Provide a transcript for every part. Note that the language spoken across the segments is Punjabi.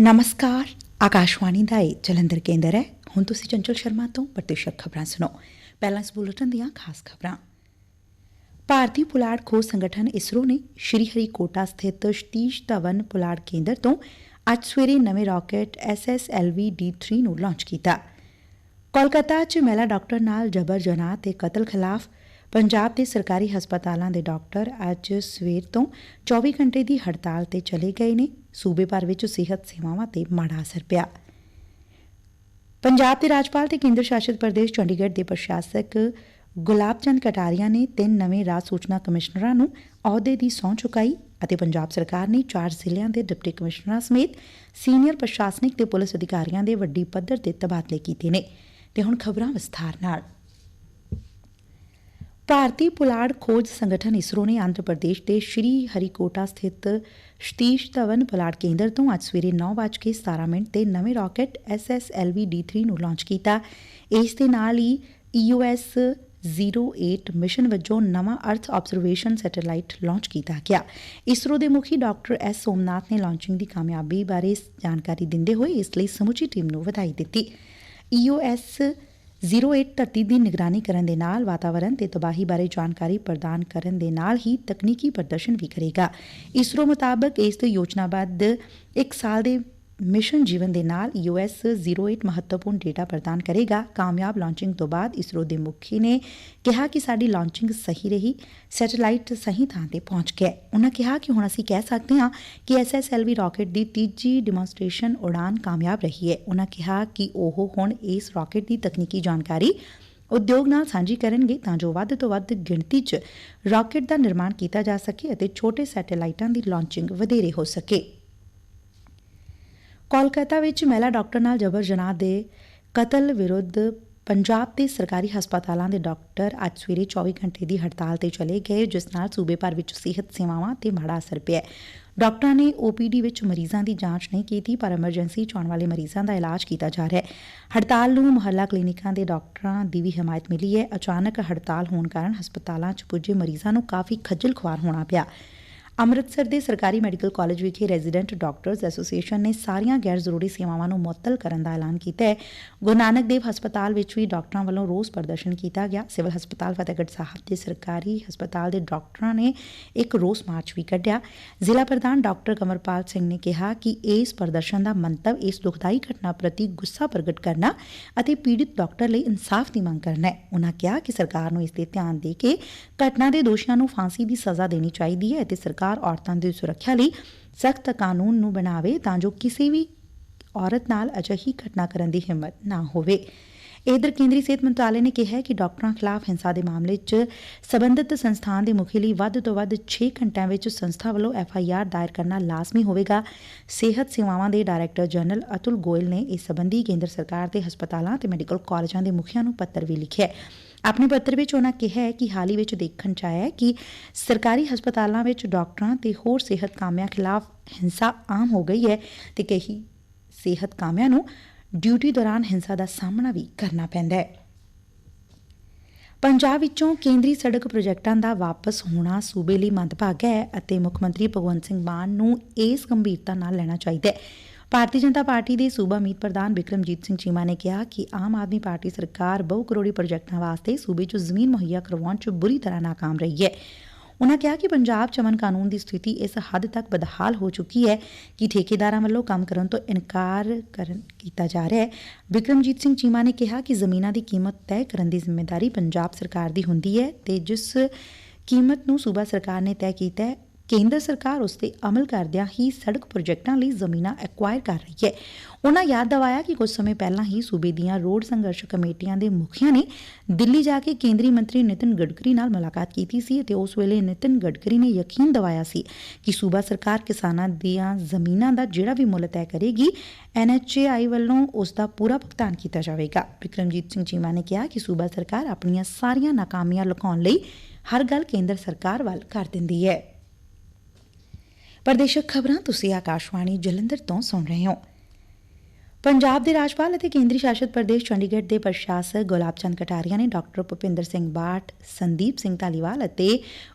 ਨਮਸਕਾਰ ਆਕਾਸ਼ਵਾਣੀ ਦਾ ਇਹ ਜਲੰਧਰ ਕੇਂਦਰ ਹੈ ਹੁਣ ਤੁਸੀਂ ਚੰਚਲ ਸ਼ਰਮਾ ਤੋਂ ਪ੍ਰਤੀਸ਼ਤ ਖਬਰਾਂ ਸੁਣੋ ਪਹਿਲਾਂ ਇਸ ਬੁਲੇਟਿਨ ਦੀਆਂ ਖਾਸ ਖਬਰਾਂ ਭਾਰਤੀ ਪੁਲਾੜ ਖੋਜ ਸੰਗਠਨ ਇਸਰੋ ਨੇ ਸ਼੍ਰੀ ਹਰੀਕੋਟਾ ਸਥਿਤ ਸਤੀਸ਼ ਧਵਨ ਪੁਲਾੜ ਕੇਂਦਰ ਤੋਂ ਅੱਜ ਸਵੇਰੇ ਨਵੇਂ ਰਾਕੇਟ ਐਸਐਸਐਲਵੀ D3 ਨੂੰ ਲਾਂਚ ਕੀਤਾ ਕੋਲਕਾਤਾ 'ਚ ਮਹਿਲਾ ਡਾਕਟਰ ਨਾਲ ਜਬਰ ਜਨਾਹ ਤੇ ਕਤਲ ਖਿਲਾਫ ਪੰਜਾਬ ਦੇ ਸਰਕਾਰੀ ਹਸਪਤਾਲਾਂ ਦੇ ਡਾਕਟਰ ਅੱਜ ਸਵੇਰ ਤੋਂ 24 ਘੰਟੇ ਦੀ ਹੜਤਾਲ ਤੇ ਚਲੇ ਗਏ ਨੇ ਸੂਬੇ ਭਰ ਵਿੱਚ ਸਿਹਤ ਸੇਵਾਵਾਂ ਤੇ ਮਾੜਾ ਅਸਰ ਪਿਆ। ਪੰਜਾਬ ਦੇ ਰਾਜਪਾਲ ਤੇ ਕੇਂਦਰ ਸ਼ਾਸਿਤ ਪ੍ਰਦੇਸ਼ ਚੰਡੀਗੜ੍ਹ ਦੇ ਪ੍ਰਸ਼ਾਸਕ ਗੁਲਾਬ ਚੰਦ ਕਟਾਰੀਆ ਨੇ ਤਿੰਨ ਨਵੇਂ ਰਾਜ ਸੂਚਨਾ ਕਮਿਸ਼ਨਰਾਂ ਨੂੰ ਅਹੁਦੇ ਦੀ ਸਹੁੰ ਚੁਕਾਈ ਅਤੇ ਪੰਜਾਬ ਸਰਕਾਰ ਨੇ ਚਾਰ ਜ਼ਿਲ੍ਹਿਆਂ ਦੇ ਡਿਪਟੀ ਕਮਿਸ਼ਨਰਾਂ ਸਮੇਤ ਸੀਨੀਅਰ ਪ੍ਰਸ਼ਾਸਨਿਕ ਤੇ ਪੁਲਿਸ ਅਧਿਕਾਰੀਆਂ ਦੇ ਵੱਡੀ ਪੱਧਰ ਤੇ ਤਬਾਦਲੇ ਕੀਤੇ ਨੇ। ਤੇ ਹੁਣ ਖਬਰਾਂ ਵਿਸਥਾਰ ਨਾਲ। ਭਾਰਤੀ ਪੁਲਾੜ ਖੋਜ ਸੰਗਠਨ ਇਸਰੋ ਨੇ ਆਂਧਰ ਪ੍ਰਦੇਸ਼ ਦੇ ਸ਼੍ਰੀ ਹਰੀਕੋਟਾ ਸਥਿਤ ਸਤੀਸ਼ ਧਵਨ ਪੁਲਾੜ ਕੇਂਦਰ ਤੋਂ ਅੱਜ ਸਵੇਰੇ 9:17 ਮਿੰਟ ਤੇ ਨਵੇਂ ਰਾਕੇਟ ਐਸਐਸਐਲਵੀ D3 ਨੂੰ ਲਾਂਚ ਕੀਤਾ। ਇਸ ਦੇ ਨਾਲ ਹੀ EOS 08 ਮਿਸ਼ਨ ਵਜੋਂ ਨਵਾਂ ਅਰਥ ਆਬਜ਼ਰਵੇਸ਼ਨ ਸੈਟੇਲਾਈਟ ਲਾਂਚ ਕੀਤਾ ਗਿਆ। ਇਸਰੋ ਦੇ ਮੁਖੀ ਡਾਕਟਰ ਐਸ ਸੋਮਨਾਥ ਨੇ ਲਾਂਚਿੰਗ ਦੀ ਕਾਮਯਾਬੀ ਬਾਰੇ ਜਾਣਕਾਰੀ ਦਿੰਦੇ ਹੋਏ ਇਸ ਲਈ ਸਮੁੱਚੀ ਟੀਮ ਨੂੰ ਵਧਾਈ ਦਿੱਤੀ। EOS 08 ਧਰਤੀ ਦੀ ਨਿਗਰਾਨੀ ਕਰਨ ਦੇ ਨਾਲ ਵਾਤਾਵਰਣ ਤੇ ਤਬਾਹੀ ਬਾਰੇ ਜਾਣਕਾਰੀ ਪ੍ਰਦਾਨ ਕਰਨ ਦੇ ਨਾਲ ਹੀ ਤਕਨੀਕੀ ਪ੍ਰਦਰਸ਼ਨ ਵੀ ਕਰੇਗਾ। ਇਸਰੋ ਮੁਤਾਬਕ ਇਸ ਤੋਂ ਯੋਜਨਾਬੱਧ ਇੱਕ ਸਾਲ ਦੇ ਮਿਸ਼ਨ ਜੀਵਨ ਦੇ ਨਾਲ EOS 08 ਮਹੱਤਵਪੂਰਨ ਡੇਟਾ ਪ੍ਰਦਾਨ ਕਰੇਗਾ। ਕਾਮਯਾਬ ਲਾਂਚਿੰਗ ਤੋਂ ਬਾਅਦ ਇਸਰੋ ਦੇ ਮੁਖੀ ਨੇ ਕਿਹਾ ਕਿ ਸਾਡੀ ਲਾਂਚਿੰਗ ਸਹੀ ਰਹੀ, ਸੈਟੇਲਾਈਟ ਸਹੀ ਥਾਂ ਤੇ ਪਹੁੰਚ ਗਿਆ। ਉਹਨਾਂ ਕਿਹਾ ਕਿ ਹੁਣ ਅਸੀਂ ਕਹਿ ਸਕਦੇ ਹਾਂ ਕਿ ਐਸਐਸਐਲਵੀ ਰਾਕੇਟ ਦੀ ਤੀਜੀ ਡੈਮੋਨਸਟ੍ਰੇਸ਼ਨ ਉਡਾਨ ਕਾਮਯਾਬ ਰਹੀ ਹੈ। ਉਹਨਾਂ ਕਿਹਾ ਕਿ ਉਹ ਹੁਣ ਇਸ ਰਾਕੇਟ ਦੀ ਤਕਨੀਕੀ ਜਾਣਕਾਰੀ ਉਦਯੋਗ ਨਾਲ ਸਾਂਝੀ ਕਰਨਗੇ ਤਾਂ ਜੋ ਵੱਧ ਤੋਂ ਵੱਧ ਗਿਣਤੀ 'ਚ ਰਾਕੇਟ ਦਾ ਨਿਰਮਾਣ ਕੀਤਾ ਜਾ ਸਕੇ ਅਤੇ ਛੋਟੇ ਸੈਟੇਲਾਈਟਾਂ ਦੀ ਲਾਂਚਿੰਗ ਵਧੇਰੇ ਹੋ ਸਕੇ। ਕੋਲਕਾਤਾ ਵਿੱਚ ਮਹਿਲਾ ਡਾਕਟਰ ਨਾਲ ਜਬਰ ਜਨਾਹ ਦੇ ਕਤਲ ਵਿਰੁੱਧ ਪੰਜਾਬ ਦੇ ਸਰਕਾਰੀ ਹਸਪਤਾਲਾਂ ਦੇ ਡਾਕਟਰ ਅੱਜ ਸਵੇਰੇ 24 ਘੰਟੇ ਦੀ ਹੜਤਾਲ ਤੇ ਚਲੇ ਗਏ, ਜਿਸ ਨਾਲ ਸੂਬੇ ਭਰ ਵਿੱਚ ਸਿਹਤ ਸੇਵਾਵਾਂ ਤੇ ਮਾੜਾ ਅਸਰ ਪਿਆ ਡਾਕਟਰਾਂ ਨੇ ਓਪੀਡੀ ਵਿੱਚ ਮਰੀਜ਼ਾਂ ਦੀ ਜਾਂਚ ਨਹੀਂ ਕੀਤੀ, ਪਰ ਐਮਰਜੈਂਸੀ ਚ ਆਉਣ ਵਾਲੇ ਮਰੀਜ਼ਾਂ ਦਾ ਇਲਾਜ ਕੀਤਾ ਜਾ ਰਿਹਾ ਹੈ। ਹੜਤਾਲ ਨੂੰ ਮੁਹੱਲਾ ਕਲੀਨਿਕਾਂ ਦੇ ਡਾਕਟਰਾਂ ਦੀ ਵੀ ਹਮਾਇਤ ਮਿਲੀ ਹੈ। ਅਚਾਨਕ ਹੜਤਾਲ ਹੋਣ ਕਾਰਨ ਹਸਪਤਾਲਾਂ ਚ ਪੁੱਜੇ ਮਰੀਜ਼ਾਂ ਨੂੰ ਕਾਫੀ ਖੱਜਲ ਖੁਆਰ ਹੋਣਾ ਪਿਆ। ਅੰਮ੍ਰਿਤਸਰ ਦੇ ਸਰਕਾਰੀ ਮੈਡੀਕਲ ਕਾਲਜ ਵਿਖੇ ਰੈਜ਼ੀਡੈਂਟ ਡਾਕਟਰਸ ਐਸੋਸੀਏਸ਼ਨ ਨੇ ਸਾਰੀਆਂ ਗੈਰ ਜ਼ਰੂਰੀ ਸੇਵਾਵਾਂ ਨੂੰ ਮੁਅੱਤਲ ਕਰਨ ਦਾ ਐਲਾਨ ਕੀਤਾ ਹੈ। ਗੁਰੂ ਨਾਨਕ ਦੇਵ ਹਸਪਤਾਲ ਵਿੱਚ ਵੀ ਡਾਕਟਰਾਂ ਵੱਲੋਂ ਰੋਸ ਪ੍ਰਦਰਸ਼ਨ ਕੀਤਾ ਗਿਆ। ਸਿਵਲ ਹਸਪਤਾਲ ਫਤਿਹਗੜ੍ਹ ਸਾਹਿਬ ਦੇ ਸਰਕਾਰੀ ਹਸਪਤਾਲ ਦੇ ਡਾਕਟਰਾਂ ਨੇ ਇੱਕ ਰੋਸ ਮਾਰਚ ਵੀ ਕੱਢਿਆ। ਜ਼ਿਲ੍ਹਾ ਪ੍ਰਧਾਨ ਡਾਕਟਰ ਕਮਰਪਾਲ ਸਿੰਘ ਨੇ ਕਿਹਾ ਕਿ ਇਸ ਪ੍ਰਦਰਸ਼ਨ ਦਾ ਮੰਤਵ ਇਸ ਦੁਖਦਾਈ ਘਟਨਾ ਪ੍ਰਤੀ ਗੁੱਸਾ ਪ੍ਰਗਟ ਕਰਨਾ ਅਤੇ ਪੀੜਿਤ ਡਾਕਟਰ ਲਈ ਇਨਸਾਫ ਦੀ ਮੰਗ ਕਰਨਾ ਹੈ। ਉਹਨਾਂ ਕਿਹਾ ਕਿ ਸਰਕਾਰ ਨੂੰ ਇਸ ਤੇ ਧਿਆਨ ਦੇ ਕੇ ਘਟਨਾ ਦੇ ਦੋਸ਼ੀਆਂ ਨੂੰ ਫਾਂਸੀ ਦੀ ਸਜ਼ਾ ਦੇਣੀ ਚਾਹੀਦੀ ਹੈ ਅਤੇ ਸਰਕਾਰ ਔਰਤਾਂ ਦੀ ਸੁਰੱਖਿਆ ਲਈ ਸਖਤ ਕਾਨੂੰਨ ਨੂੰ ਬਣਾਵੇ ਤਾਂ ਜੋ ਕਿਸੇ ਵੀ ਔਰਤ ਨਾਲ ਅਜਿਹੀ ਘਟਨਾ ਕਰਨ ਦੀ ਹਿੰਮਤ ਨਾ ਹੋਵੇ। ਇਧਰ ਕੇਂਦਰੀ ਸਿਹਤ ਮੰਤਰਾਲੇ ਨੇ ਕਿਹਾ ਕਿ ਡਾਕਟਰਾਂ ਖਿਲਾਫ ਹਿੰਸਾ ਦੇ ਮਾਮਲੇ 'ਚ ਸਬੰਧਤ ਸੰਸਥਾਨ ਦੇ ਮੁਖੀ ਲਈ ਵੱਧ ਤੋਂ ਵੱਧ 6 ਘੰਟਿਆਂ ਵਿੱਚ ਸੰਸਥਾ ਵੱਲੋਂ ਐਫ ਆਈ ਆਰ ਦਾਇਰ ਕਰਨਾ ਲਾਜ਼ਮੀ ਹੋਵੇਗਾ। ਸਿਹਤ ਸੇਵਾਵਾਂ ਦੇ ਡਾਇਰੈਕਟਰ ਜਨਰਲ ਅਤੁਲ ਗੋਇਲ ਨੇ ਇਸ ਸੰਬੰਧੀ ਕੇਂਦਰ ਸਰਕਾਰ ਦੇ ਹਸਪਤਾਲਾਂ ਤੇ ਮੈਡੀਕਲ ਕਾਲਜਾਂ ਦੇ ਮੁਖੀਆਂ ਨੂੰ ਪੱਤਰ ਵੀ ਲਿਖਿਆ ਹੈ। ਆਪਣੇ ਪੱਤਰ ਵਿੱਚ ਉਹਨਾਂ ਕਿਹਾ ਹੈ ਕਿ ਹਾਲ ਹੀ ਵਿੱਚ ਦੇਖਣ ਚ ਆਇਆ ਹੈ ਕਿ ਸਰਕਾਰੀ ਹਸਪਤਾਲਾਂ ਵਿੱਚ ਡਾਕਟਰਾਂ ਤੇ ਹੋਰ ਸਿਹਤ ਕਾਮਿਆਂ ਖਿਲਾਫ ਹਿੰਸਾ ਆਮ ਹੋ ਗਈ ਹੈ ਤੇ ਕਈ ਸਿਹਤ ਕਾਮਿਆਂ ਨੂੰ ਡਿਊਟੀ ਦੌਰਾਨ ਹਿੰਸਾ ਦਾ ਸਾਹਮਣਾ ਵੀ ਕਰਨਾ ਪੈਂਦਾ ਹੈ। ਪੰਜਾਬ ਵਿੱਚੋਂ ਕੇਂਦਰੀ ਸੜਕ ਪ੍ਰੋਜੈਕਟਾਂ ਦਾ ਵਾਪਸ ਹੋਣਾ ਸੂਬੇ ਲਈ ਮੰਦਭਾਗਾ ਹੈ ਅਤੇ ਮੁੱਖ ਮੰਤਰੀ ਭਗਵੰਤ ਸਿੰਘ ਮਾਨ ਨੂੰ ਇਸ ਗੰਭੀਰਤਾ ਨਾਲ ਲੈਣਾ ਚਾਹੀਦਾ ਹੈ। ਭਾਰਤੀ ਜਨਤਾ ਪਾਰਟੀ ਦੇ ਸੂਬਾ ਮੀਤ ਪ੍ਰਧਾਨ ਵਿਕਰਮਜੀਤ ਸਿੰਘ ਚੀਮਾ ਨੇ ਕਿਹਾ ਕਿ ਆਮ ਆਦਮੀ ਪਾਰਟੀ ਸਰਕਾਰ ਬਹੁ ਕਰੋੜੀ ਪ੍ਰੋਜੈਕਟਾਂ ਵਾਸਤੇ ਸੂਬੇ 'ਚ ਜ਼ਮੀਨ ਮੁਹੱਈਆ ਕਰਵਾਉਣ 'ਚ ਬੁਰੀ ਤਰ੍ਹਾਂ ਨਾਕਾਮ ਰਹੀ ਹੈ। ਉਨ੍ਹਾਂ ਕਿਹਾ ਕਿ ਪੰਜਾਬ ਚਮਨ ਕਾਨੂੰਨ ਦੀ ਸਥਿਤੀ ਇਸ ਹੱਦ ਤੱਕ ਬਦਹਾਲ ਹੋ ਚੁੱਕੀ ਹੈ ਕਿ ਠੇਕੇਦਾਰਾਂ ਵੱਲੋਂ ਕੰਮ ਕਰਨ ਤੋਂ ਇਨਕਾਰ ਕਰਨ ਕੀਤਾ ਜਾ ਰਿਹਾ ਹੈ। ਵਿਕਰਮਜੀਤ ਸਿੰਘ ਚੀਮਾ ਨੇ ਕਿਹਾ ਕਿ ਜ਼ਮੀਨਾਂ ਦੀ ਕੀਮਤ ਤੈਅ ਕਰਨ ਦੀ ਜ਼ਿੰਮੇਵਾਰੀ ਪੰਜਾਬ ਸਰਕਾਰ ਦੀ ਹੁੰਦੀ ਹੈ ਤੇ ਜਿਸ ਕੀਮਤ ਨੂੰ ਸੂਬਾ ਸਰਕਾਰ ਨੇ ਤੈਅ ਕੀਤਾ ਹੈ ਕੇਂਦਰ ਸਰਕਾਰ ਉਸ ਤੇ ਅਮਲ ਕਰਦਿਆਂ ਹੀ ਸੜਕ ਪ੍ਰੋਜੈਕਟਾਂ ਲਈ ਜ਼ਮੀਨਾਂ ਐਕਵਾਇਰ ਕਰ ਰਹੀ ਹੈ। ਉਹਨਾਂ ਯਾਦ ਦਿਵਾਇਆ ਕਿ ਕੁਝ ਸਮੇਂ ਪਹਿਲਾਂ ਹੀ ਸੂਬੇ ਦੀਆਂ ਰੋਡ ਸੰਘਰਸ਼ ਕਮੇਟੀਆਂ ਦੇ ਮੁਖੀਆਂ ਨੇ ਦਿੱਲੀ ਜਾ ਕੇ ਕੇਂਦਰੀ ਮੰਤਰੀ ਨਿਤਿਨ ਗਡਕਰੀ ਨਾਲ ਮੁਲਾਕਾਤ ਕੀਤੀ ਸੀ ਅਤੇ ਉਸ ਵੇਲੇ ਨਿਤਿਨ ਗਡਕਰੀ ਨੇ ਯਕੀਨ ਦਿਵਾਇਆ ਸੀ ਕਿ ਸੂਬਾ ਸਰਕਾਰ ਕਿਸਾਨਾਂ ਦੀਆਂ ਜ਼ਮੀਨਾਂ ਦਾ ਜਿਹੜਾ ਵੀ ਮੁੱਲ ਤੈਅ ਕਰੇਗੀ ਐਨਐਚਏਆਈ ਵੱਲੋਂ ਉਸ ਦਾ ਪੂਰਾ ਭੁਗਤਾਨ ਕੀਤਾ ਜਾਵੇਗਾ। ਵਿਕਰਮਜੀਤ ਸਿੰਘ ਚੀਮਾ ਨੇ ਕਿਹਾ ਕਿ ਸੂਬਾ ਸਰਕਾਰ ਆਪਣੀਆਂ ਸਾਰੀਆਂ ਨਾਕਾਮੀਆਂ ਲੁਕਾਉਣ ਲਈ ਹਰ ਗੱਲ ਕੇਂਦਰ ਸਰਕਾਰ ਵੱਲ ਕਰ ਦਿੰਦੀ ਹੈ। ਪ੍ਰਦੇਸ਼ਕ ਖਬਰਾਂ ਤੁਸੀਂ ਆਕਾਸ਼ਵਾਣੀ ਜਲੰਧਰ ਤੋਂ ਸੁਣ ਰਹੇ ਹੋ। ਪੰਜਾਬ ਦੇ ਰਾਜਪਾਲ ਅਤੇ ਕੇਂਦਰੀ ਸ਼ਾਸਿਤ ਪ੍ਰਦੇਸ਼ ਚੰਡੀਗੜ੍ਹ ਦੇ ਪ੍ਰਸ਼ਾਸਕ ਗੁਲਾਬ ਚੰਦ ਕਟਾਰੀਆ ਨੇ ਡਾਕਟਰ ਭੁਪਿੰਦਰ ਸਿੰਘ ਬਾਠ, ਸੰਦੀਪ ਸਿੰਘ ਧਾਲੀਵਾਲ ਅਤੇ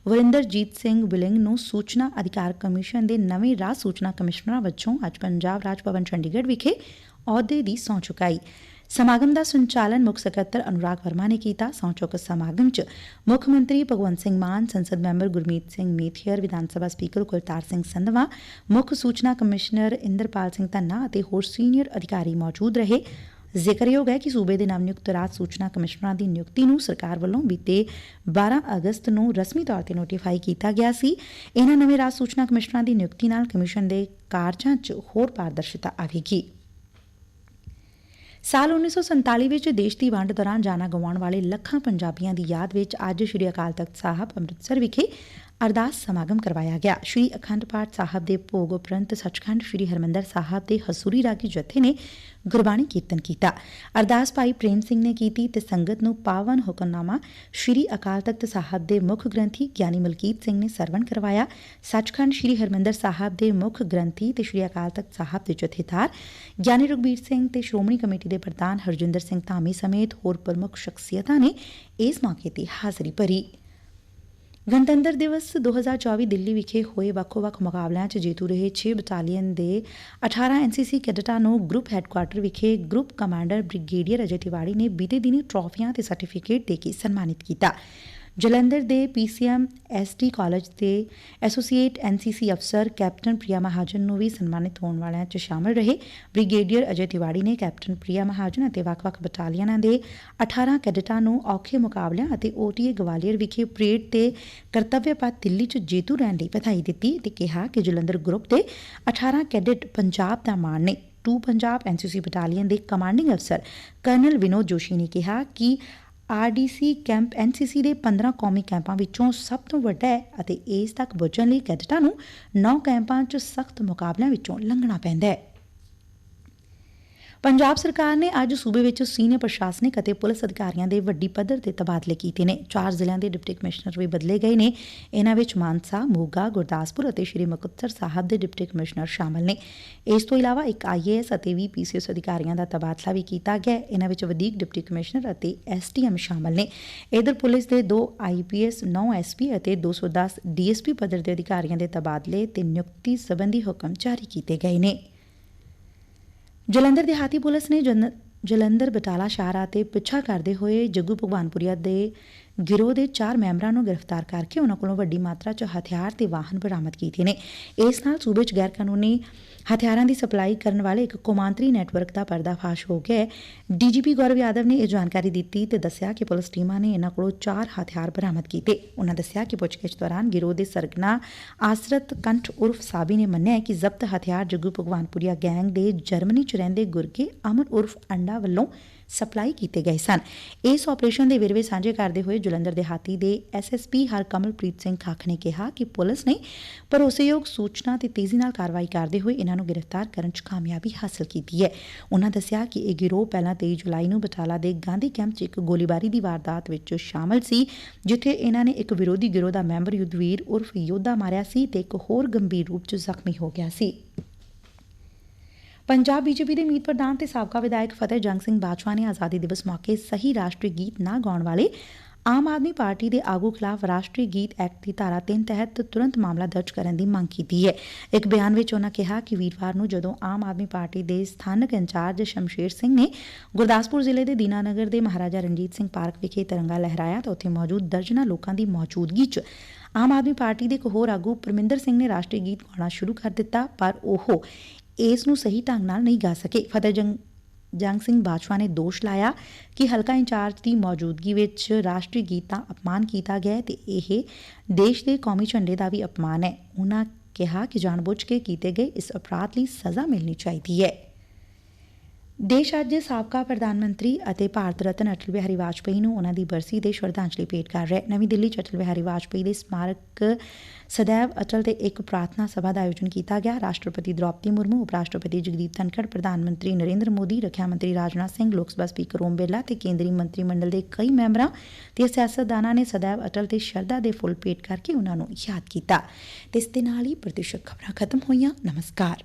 ਵਰਿੰਦਰਜੀਤ ਸਿੰਘ ਬਿਲਿੰਗ ਨੂੰ ਸੂਚਨਾ ਅਧਿਕਾਰ ਕਮਿਸ਼ਨ ਦੇ ਨਵੇਂ ਰਾਜ ਸੂਚਨਾ ਕਮਿਸ਼ਨਰਾਂ ਵਜੋਂ ਅੱਜ ਪੰਜਾਬ ਰਾਜ ਭਵਨ ਚੰਡੀਗੜ੍ਹ ਵਿਖੇ ਅਹੁਦੇ ਦੀ ਸਹੁੰ ਚੁਕਾਈ। ਸਮਾਗਮ ਦਾ ਸੰਚਾਲਨ ਮੁੱਖ ਸਕੱਤਰ ਅਨੁਰਾਗ ਵਰਮਾ ਨੇ ਕੀਤਾ। ਸਹੁੰ ਚੁੱਕ ਸਮਾਗਮ 'ਚ ਮੁੱਖ ਮੰਤਰੀ ਭਗਵੰਤ ਸਿੰਘ ਮਾਨ, ਸੰਸਦ ਮੈਂਬਰ ਗੁਰਮੀਤ ਸਿੰਘ ਮੇਥੀਅਰ, ਵਿਧਾਨ ਸਭਾ ਸਪੀਕਰ ਕੁਲਤਾਰ ਸਿੰਘ ਸੰਧਵਾ, ਮੁੱਖ ਸੂਚਨਾ ਕਮਿਸ਼ਨਰ ਇੰਦਰਪਾਲ ਸਿੰਘ ਧੰਨਾ ਅਤੇ ਹੋਰ ਸੀਨੀਅਰ ਅਧਿਕਾਰੀ ਮੌਜੂਦ ਰਹੇ। ਜ਼ਿਕਰਯੋਗ ਹੈ ਕਿ ਸੂਬੇ ਦੇ ਨਵਨਿਯੁਕਤ ਰਾਜ ਸੂਚਨਾ ਕਮਿਸ਼ਨਰਾਂ ਦੀ ਨਿਯੁਕਤੀ ਨੂੰ ਸਰਕਾਰ ਵੱਲੋਂ ਬੀਤੇ 12 ਅਗਸਤ ਨੂੰ ਰਸਮੀ ਤੌਰ ਤੇ ਨੋਟੀਫਾਈ ਕੀਤਾ ਗਿਆ ਸੀ। ਇਹਨਾਂ ਨਵੇਂ ਰਾਜ ਸੂਚਨਾ ਕਮਿਸ਼ਨਰਾਂ ਦੀ ਨਿਯੁਕਤੀ ਨਾਲ ਕਮਿਸ਼ਨ ਦੇ ਕਾਰਜਾਂ 'ਚ ਹੋਰ ਪਾਰਦਰਸ਼ਤਾ ਆਵੇਗੀ ਸਾਲ 1947 ਵਿੱਚ ਦੇਸ਼ ਦੀ ਵੰਡ ਦੌਰਾਨ ਜਾਨਾਂ ਗਵਾਉਣ ਵਾਲੇ ਲੱਖਾਂ ਪੰਜਾਬੀਆਂ ਦੀ ਯਾਦ ਵਿੱਚ ਅੱਜ ਸ੍ਰੀ ਅਕਾਲ ਤਖਤ ਸਾਹਿਬ ਅੰਮ੍ਰਿਤਸਰ ਵਿਖੇ ਅਰਦਾਸ ਸਮਾਗਮ ਕਰਵਾਇਆ ਗਿਆ। ਸ੍ਰੀ ਅਖੰਡ ਪਾਠ ਸਾਹਿਬ ਦੇ ਭੋਗ ਉਪਰੰਤ ਸੱਚਖੰਡ ਸ੍ਰੀ ਹਰਮੰਦਰ ਸਾਹਿਬ ਦੇ ਹਸੂਰੀ ਰਾਗੀ ਜਥੇ ਨੇ ਗੁਰਬਾਣੀ ਕੀਰਤਨ ਕੀਤਾ। ਅਰਦਾਸ ਭਾਈ ਪ੍ਰੇਮ ਸਿੰਘ ਨੇ ਕੀਤੀ ਤੇ ਸੰਗਤ ਨੂੰ ਪਾਵਨ ਹੁਕਮਨਾਮਾ ਸ੍ਰੀ ਅਕਾਲ ਤਖਤ ਸਾਹਿਬ ਦੇ ਮੁੱਖ ਗ੍ਰੰਥੀ ਗਿਆਨੀ ਮਲਕੀਤ ਸਿੰਘ ਨੇ ਸਰਵਣ ਕਰਵਾਇਆ। ਸੱਚਖੰਡ ਸ੍ਰੀ ਹਰਮੰਦਰ ਸਾਹਿਬ ਦੇ ਮੁੱਖ ਗ੍ਰੰਥੀ ਤੇ ਸ੍ਰੀ ਅਕਾਲ ਤਖਤ ਸਾਹਿਬ ਦੇ ਜਥੇਦਾਰ ਗਿਆਨੀ ਰੁਗਬੀਰ ਸਿੰਘ ਤੇ ਸ਼੍ਰੋਮਣੀ ਕਮੇਟੀ ਦੇ ਪ੍ਰਧਾਨ ਹਰਜਿੰਦਰ ਸਿੰਘ ਧਾਮੀ ਸਮੇਤ ਹੋਰ ਪ੍ਰਮੁੱਖ ਸ਼ਖਸੀਅਤਾਂ ਨੇ ਇਸ ਮੌਕੇ ਤੇ ਹਾਜ਼ਰੀ ਭਰੀ। ਗਣਤੰਤਰ ਦਿਵਸ 2024 ਦਿੱਲੀ ਵਿਖੇ ਹੋਏ ਵੱਖੋ-ਵੱਖ ਮੁਕਾਬਲਿਆਂ 'ਚ ਜੇਤੂ ਰਹੇ 6 ਬਟਾਲੀਅਨ ਦੇ 18 ਐਨਸੀਸੀ ਕੈਡਟਾਂ ਨੂੰ ਗਰੁੱਪ ਹੈੱਡਕੁਆਟਰ ਵਿਖੇ group commander brigadier Ajay Tiwari ਨੇ ਬੀਤੇ ਦਿਨੀ ਟਰਾਫੀਆਂ ਤੇ ਸਰਟੀਫਿਕੇਟ ਦੇ ਕੇ ਸਨਮਾਨਿਤ ਕੀਤਾ। ਜਲੰਧਰ ਦੇ ਪੀਸੀਐਮ ਐਸਟੀ ਕਾਲਜ ਦੇ ਐਸੋਸੀਏਟ ਐਨਸੀਸੀ ਅਫਸਰ ਕੈਪਟਨ ਪ੍ਰਿਆ ਮਹਾਜਨ ਨੂੰ ਵੀ ਸਨਮਾਨਿਤ ਹੋਣ ਵਾਲਿਆਂ 'ਚ ਸ਼ਾਮਲ ਰਹੇ। ਬ੍ਰਿਗੇਡੀਅਰ ਅਜੇ ਤਿਵਾੜੀ ਨੇ ਕੈਪਟਨ ਪ੍ਰਿਆ ਮਹਾਜਨ ਅਤੇ ਵੱਖ-ਵੱਖ ਬਟਾਲੀਅਨਾਂ ਦੇ 18 ਕੈਡਟਾਂ ਨੂੰ ਔਖੇ ਮੁਕਾਬਲਿਆਂ ਅਤੇ ਓਟੀਏ ਗਵਾਲੀਅਰ ਵਿਖੇ ਪਰੇਡ ਤੇ ਕਰਤੱਵਯ ਪਥ ਦਿੱਲੀ 'ਚ ਜੇਤੂ ਰਹਿਣ ਲਈ ਵਧਾਈ ਦਿੱਤੀ ਤੇ ਕਿਹਾ ਕਿ ਜਲੰਧਰ ਗਰੁੱਪ ਦੇ 18 ਕੈਡਟ ਪੰਜਾਬ ਦਾ ਮਾਣ ਨੇ। ਟੂ ਪੰਜਾਬ ਐਨਸੀਸੀ ਬਟਾਲੀਅਨ ਦੇ ਕਮਾਂਡਿੰਗ ਅਫਸਰ ਕਰਨਲ ਵਿਨੋਦ ਜੋਸ਼ੀ ਨੇ ਕਿਹਾ ਕਿ ਆਰਡੀਸੀ ਕੈਂਪ, ਐਨਸੀਸੀ ਦੇ 15 ਕੌਮੀ ਕੈਂਪਾਂ ਵਿੱਚੋਂ ਸਭ ਤੋਂ ਵੱਡਾ ਹੈ ਅਤੇ ਇਸ ਤੱਕ ਪਹੁੰਚਣ ਲਈ ਕੈਡਟਾਂ ਨੂੰ 9 ਕੈਂਪਾਂ 'ਚ ਸਖਤ ਮੁਕਾਬਲਿਆਂ ਵਿੱਚੋਂ ਲੰਘਣਾ ਪੈਂਦਾ ਹੈ। ਪੰਜਾਬ ਸਰਕਾਰ ਨੇ ਅੱਜ ਸੂਬੇ ਵਿੱਚ ਸੀਨੀਅਰ ਪ੍ਰਸ਼ਾਸਨਿਕ ਅਤੇ ਪੁਲਿਸ ਅਧਿਕਾਰੀਆਂ ਦੇ ਵੱਡੀ ਪੱਧਰ ਤੇ ਤਬਾਦਲੇ ਕੀਤੇ ਨੇ। ਚਾਰ ਜ਼ਿਲ੍ਹਿਆਂ ਦੇ ਡਿਪਟੀ ਕਮਿਸ਼ਨਰ ਵੀ ਬਦਲੇ ਗਏ ਨੇ। ਇਹਨਾਂ ਵਿੱਚ ਮਾਨਸਾ, ਮੋਗਾ, ਗੁਰਦਾਸਪੁਰ ਅਤੇ ਸ਼੍ਰੀ ਮੁਕਤਸਰ ਸਾਹਿਬ ਦੇ ਡਿਪਟੀ ਕਮਿਸ਼ਨਰ ਸ਼ਾਮਲ ਨੇ। ਇਸ ਤੋਂ ਇਲਾਵਾ ਇੱਕ ਆਈਏਐਸ ਅਤੇ ਵੀ ਪੀਸੀਐਸ ਅਧਿਕਾਰੀਆਂ ਦਾ ਤਬਾਦਲਾ ਵੀ ਕੀਤਾ ਗਿਆ। ਇਹਨਾਂ ਵਿੱਚ ਵਧੀਕ ਡਿਪਟੀ ਕਮਿਸ਼ਨਰ ਅਤੇ ਐਸਟੀਐਮ ਸ਼ਾਮਲ ਨੇ। ਇਧਰ ਪੁਲਿਸ ਦੇ 2 ਆਈਪੀਐਸ 9 ਐਸਪੀ ਅਤੇ 210 ਡੀਐਸਪੀ ਪੱਧਰ ਦੇ ਅਧਿਕਾਰੀਆਂ ਦੇ ਤਬਾਦਲੇ ਤੇ ਨਿਯੁਕਤੀ ਸੰਬੰਧੀ ਹੁਕਮ ਜਾਰੀ ਕੀਤੇ ਗਏ ਨੇ। ਜਲੰਧਰ ਦਿਹਾਤੀ ਪੁਲਿਸ ਨੇ ਜਲੰਧਰ ਬਟਾਲਾ ਸ਼ਾਹਰਾ ਤੇ ਪਿੱਛਾ ਕਰਦੇ ਹੋਏ ਜੱਗੂ ਭਗਵਾਨਪੁਰੀਆ ਦੇ ਗਿਰੋਹ ਦੇ ਚਾਰ ਮੈਂਬਰਾਂ ਨੂੰ ਗ੍ਰਿਫਤਾਰ ਕਰਕੇ ਉਨ੍ਹਾਂ ਕੋਲੋਂ ਵੱਡੀ ਮਾਤਰਾ 'ਚ ਹਥਿਆਰ ਤੇ ਵਾਹਨ ਬਰਾਮਦ ਕੀਤੇ ਨੇ। ਇਸ ਨਾਲ ਸੂਬੇ 'ਚ ਗੈਰ ਕਾਨੂੰਨੀ ਹਥਿਆਰਾਂ ਦੀ ਸਪਲਾਈ ਕਰਨ ਵਾਲੇ ਇੱਕ ਕੌਮਾਂਤਰੀ ਨੈਟਵਰਕ ਦਾ ਪਰਦਾਫਾਸ਼ ਹੋ ਗਿਆ ਹੈ। ਡੀਜੀਪੀ ਗੌਰਵ ਯਾਦਵ ਨੇ ਇਹ ਜਾਣਕਾਰੀ ਦਿੱਤੀ ਤੇ ਦੱਸਿਆ ਕਿ ਪੁਲਿਸ ਟੀਮਾਂ ਨੇ ਇਹਨਾਂ ਕੋਲੋਂ ਚਾਰ ਹਥਿਆਰ ਬਰਾਮਦ ਕੀਤੇ। ਉਨ੍ਹਾਂ ਦੱਸਿਆ ਕਿ ਪੁੱਛਗਿੱਛ ਦੌਰਾਨ ਗਿਰੋਹ ਦੇ ਸਰਗਨਾ ਆਸਰਤ ਕੰਠ ਉਰਫ ਸਾਬੀ ਨੇ ਮੰਨਿਆ ਕਿ ਜ਼ਬਤ ਹਥਿਆਰ ਜੱਗੂ ਭਗਵਾਨਪੁਰੀਆ ਗੈਂਗ ਦੇ ਜਰਮਨੀ 'ਚ ਰਹਿੰਦੇ ਗੁਰਗੇ ਅਮਨ ਉਰਫ ਅੰਡਾ ਵੱਲੋਂ ਸਪਲਾਈ ਕੀਤੇ ਗਏ ਸਨ। ਇਸ ਆਪਰੇਸ਼ਨ ਦੇ ਵਿਰਵੇ ਸਾਂਝੇ ਕਰਦੇ ਹੋਏ ਜਲੰਧਰ ਦੇ ਹਾਤੀ ਦੇ ਐਸਐਸਪੀ ਹਰਕਮਲਪ੍ਰੀਤ ਸਿੰਘ ਖਾਖ ਨੇ ਕਿਹਾ ਕਿ ਪੁਲਿਸ ਨੇ ਭਰੋਸੇਯੋਗ ਸੂਚਨਾ ਤੇ ਤੇਜ਼ੀ ਨਾਲ ਕਾਰਵਾਈ ਕਰਦੇ ਹੋਏ ਇਹਨਾਂ ਨੂੰ ਗ੍ਰਿਫਤਾਰ ਕਰਨ 'ਚ ਕਾਮਯਾਬੀ ਹਾਸਲ ਕੀਤੀ ਹੈ। ਉਹਨਾਂ ਦੱਸਿਆ ਕਿ ਇਹ ਗਿਰੋਹ ਪਹਿਲਾਂ 23 ਜੁਲਾਈ ਨੂੰ ਬਟਾਲਾ ਦੇ ਗਾਂਧੀ ਕੈਂਪ 'ਚ ਇੱਕ ਗੋਲੀਬਾਰੀ ਦੀ ਵਾਰਦਾਤ ਵਿੱਚ ਸ਼ਾਮਲ ਸੀ, ਜਿੱਥੇ ਇਹਨਾਂ ਨੇ ਇੱਕ ਵਿਰੋਧੀ ਗਿਰੋਹ ਦਾ ਮੈਂਬਰ ਯੁੱਧਵੀਰ ਉਰਫ ਯੋਧਾ ਮਾਰਿਆ ਸੀ ਤੇ ਇੱਕ ਹੋਰ ਗੰਭੀਰ ਰੂਪ 'ਚ ਜ਼ਖਮੀ ਹੋ ਗਿਆ ਸੀ। ਪੰਜਾਬ ਬੀਜੇਪੀ ਦੇ ਮੀਤ ਪ੍ਰਧਾਨ ਤੇ ਸਾਬਕਾ ਵਿਧਾਇਕ ਫਤਿਹ ਜੰਗ ਸਿੰਘ ਬਾਜਵਾ ਨੇ ਆਜ਼ਾਦੀ ਦਿਵਸ ਮੌਕੇ ਸਹੀ ਰਾਸ਼ਟਰੀ ਗੀਤ ਨਾ ਗਾਉਣ ਵਾਲੇ ਆਮ ਆਦਮੀ ਪਾਰਟੀ ਦੇ ਆਗੂ ਖਿਲਾਫ ਰਾਸ਼ਟਰੀ ਗੀਤ ਐਕਟ ਦੀ ਧਾਰਾ 3 ਤਹਿਤ ਤੁਰੰਤ ਮਾਮਲਾ ਦਰਜ ਕਰਨ ਦੀ ਮੰਗ ਕੀਤੀ ਹੈ। ਇੱਕ ਬਿਆਨ ਵਿੱਚ ਉਹਨਾਂ ਕਿਹਾ ਕਿ ਵੀਰਵਾਰ ਨੂੰ ਜਦੋਂ ਆਮ ਆਦਮੀ ਪਾਰਟੀ ਦੇ ਸਥਾਨਕ ਇੰਚਾਰਜ ਸ਼ਮਸ਼ੇਰ ਸਿੰਘ ਨੇ ਗੁਰਦਾਸਪੁਰ ਜ਼ਿਲ੍ਹੇ ਦੇ ਦੀਨਾਨਗਰ ਦੇ ਮਹਾਰਾਜਾ ਰਣਜੀਤ ਸਿੰਘ ਪਾਰਕ ਵਿਖੇ ਤਿਰੰਗਾ ਲਹਿਰਾਇਆ ਤਾਂ ਉੱਥੇ ਮੌਜੂਦ ਦਰਜਨਾਂ ਲੋਕਾਂ ਦੀ ਮੌਜੂਦਗੀ 'ਚ ਆਮ ਆਦਮੀ ਪਾਰਟੀ ਦੇ ਇੱਕ ਹੋਰ ਆਗੂ ਪਰਮਿੰਦਰ ਸਿੰਘ ਨੇ ਰਾਸ਼ਟਰੀ ਗੀਤ ਗਾਉਣਾ ਸ਼ੁਰੂ ਕਰ ਦਿੱਤਾ, ਪਰ ਉਹ ਇਸ ਨੂੰ ਸਹੀ ਢੰਗ ਨਾਲ ਨਹੀਂ ਗਾ ਸਕੇ। ਫਤਿਹ ਜੰਗ ਜੰਗ ਸਿੰਘ ਬਾਜਵਾ ਨੇ ਦੋਸ਼ ਲਾਇਆ ਕਿ ਹਲਕਾ ਇੰਚਾਰਜ ਦੀ ਮੌਜੂਦਗੀ ਵਿੱਚ ਰਾਸ਼ਟਰੀ ਗੀਤ ਦਾ ਅਪਮਾਨ ਕੀਤਾ ਗਿਆ ਤੇ ਇਹ ਦੇਸ਼ ਦੇ ਕੌਮੀ ਝੰਡੇ ਦਾ ਵੀ ਅਪਮਾਨ ਹੈ। ਉਹਨਾਂ ਕਿਹਾ ਕਿ ਜਾਣਬੁੱਝ ਕੇ ਕੀਤੇ ਗਏ ਇਸ ਅਪਰਾਧ ਲਈ ਸਜ਼ਾ ਮਿਲਣੀ ਚਾਹੀਦੀ ਹੈ। ਦੇਸ਼ ਅੱਜ ਸਾਬਕਾ ਪ੍ਰਧਾਨ ਮੰਤਰੀ ਅਤੇ ਭਾਰਤ ਰਤਨ ਅਟਲ ਬਿਹਾਰੀ ਵਾਜਪਾਈ ਨੂੰ ਉਹਨਾਂ ਦੀ ਬਰਸੀ ਦੇ ਸ਼ਰਧਾਂਜਲੀ ਭੇਟ ਕਰ ਰਿਹਾ। ਹੈ ਨਵੀਂ ਦਿੱਲੀ ਚ ਅਟਲ ਬਿਹਾਰੀ ਵਾਜਪਾਈ ਦੇ ਸਮਾਰਕ ਸਦੈਵ ਅਟਲ ਤੇ ਇੱਕ ਪ੍ਰਾਰਥਨਾ ਸਭਾ ਦਾ ਆਯੋਜਨ ਕੀਤਾ ਗਿਆ। ਰਾਸ਼ਟਰਪਤੀ ਦ੍ਰੋਪਦੀ ਮੁਰਮੂ ਉਪ ਰਾਸ਼ਟਰਪਤੀ ਜਗਦੀਪ ਧਨਖੜ, ਪ੍ਰਧਾਨ ਮੰਤਰੀ ਨਰਿੰਦਰ ਮੋਦੀ, ਰੱਖਿਆ ਮੰਤਰੀ ਰਾਜਨਾਥ ਸਿੰਘ, ਲੋਕ ਸਭਾ ਸਪੀਕਰ ਓਮ ਬਿਰਲਾ ਤੇ ਕੇਂਦਰੀ ਮੰਤਰੀ ਮੰਡਲ ਦੇ ਕਈ ਮੈਂਬਰਾਂ ਤੇ ਸਿਆਸਤਦਾਨਾਂ ਨੇ ਸਦੈਵ ਅਟਲ ਤੇ ਸ਼ਰਧਾ ਦੇ ਫੁੱਲ ਭੇਟ ਕਰਕੇ ਉਹਨਾਂ ਨੂੰ ਯਾਦ ਕੀਤਾ। ਇਸ ਦੇ ਨਾਲ ਹੀ ਪ੍ਰਦੇਸ਼ਕ ਖਬਰਾਂ ਖਤਮ ਹੋਈਆਂ। ਨਮਸਕਾਰ।